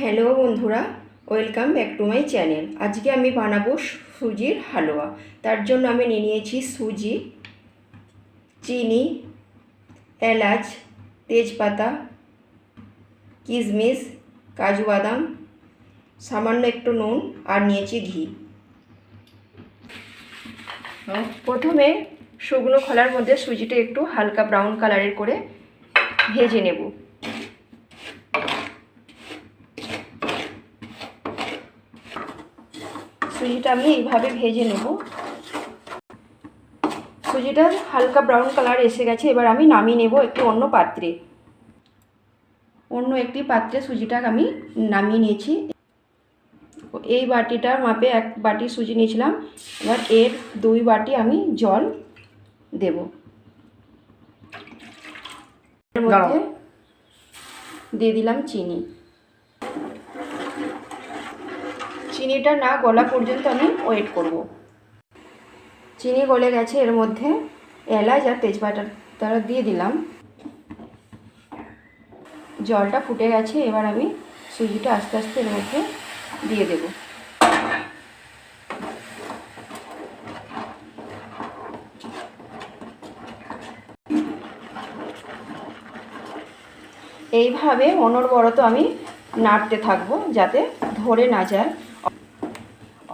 Hello বন্ধুরা, welcome back to my channel. আজকে আমি বানাবো সুজির হালুয়া। তার জন্য আমি নিয়ে নিয়েছি সুজি, চিনি, এলাচ, তেজপাতা, কিশমিশ, কাজু বাদাম, সামান্য একটু নুন আর নিয়েছি ঘি। প্রথমে শুকনো খোলার মধ্যে সুজিটা একটু হালকা ব্রাউন কালারের করে ভেজে নেব। সুজিটা আমি এইভাবে ভেজে নেব। সুজিটা হালকা ব্রাউন কালার এসে গেছে এবার আমি নামিয়ে নেব একটি অন্য পাত্রে। অন্য একটি পাত্রে সুজিটা আমি নামিয়ে নিয়েছি। এই বাটিটার মাপে এক বাটি সুজি নিয়েছিলাম এবার এর দুই বাটি আমি জল দেব। এর মধ্যে দিয়ে দিলাম চিনি। চিনিটা না গলা পর্যন্ত আমি ওয়েট করব। চিনি গলে গেছে, এর মধ্যে এলাচ আর তেজপাতা দিয়ে দিলাম। জলটা ফুটে গেছে, এবার আমি সুজিটা আস্তে আস্তে এর মধ্যে দিয়ে দেব। এইভাবে অনর্বরত আমি নাড়তে থাকব যাতে ধরে না যায়।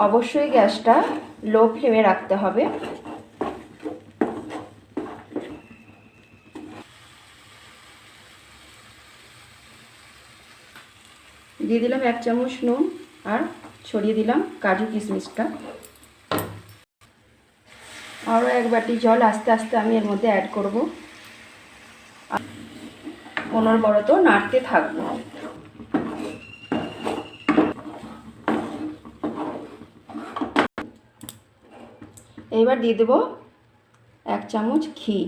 অবশ্যই গ্যাসটা লো ফ্লেমে রাখতে হবে। দিয়ে দিলাম এক চামচ নুন আর ছড়িয়ে দিলাম কাজু কিশমিশটা। আরও এক বাটি জল আস্তে আস্তে আমি এর মধ্যে অ্যাড করব। অনর্বরত নাড়তে থাকব। এইবার দিয়ে দেবো এক চামচ ঘি।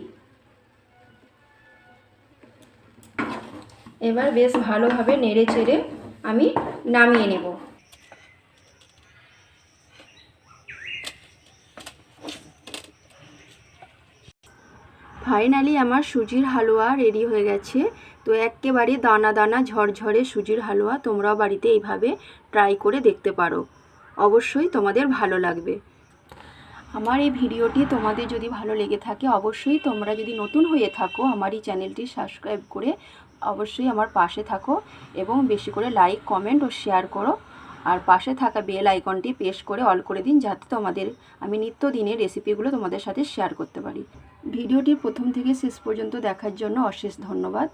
এবার বেশ ভালোভাবে নেড়ে চেড়ে আমি নামিয়ে নেব। ফাইনালি আমার সুজির হালুয়া রেডি হয়ে গেছে। তো একেবারে দানা দানা ঝরঝরে সুজির হালুয়া তোমরাও বাড়িতে এইভাবে ট্রাই করে দেখতে পারো। অবশ্যই তোমাদের ভালো লাগবে। আমার এই ভিডিওটি তোমাদের যদি ভালো লেগে থাকে, অবশ্যই তোমরা যদি নতুন হয়ে থাকো আমার এই চ্যানেলটি সাবস্ক্রাইব করে অবশ্যই আমার পাশে থাকো এবং বেশি করে লাইক, কমেন্ট ও শেয়ার করো। আর পাশে থাকা বেল আইকনটি প্রেস করে অল করে দিন যাতে তোমাদের আমি নিত্য দিনের রেসিপিগুলো তোমাদের সাথে শেয়ার করতে পারি। ভিডিওটি প্রথম থেকে শেষ পর্যন্ত দেখার জন্য অশেষ ধন্যবাদ।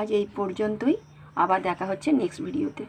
আজ এই পর্যন্তই। আবার দেখা হচ্ছে নেক্সট ভিডিওতে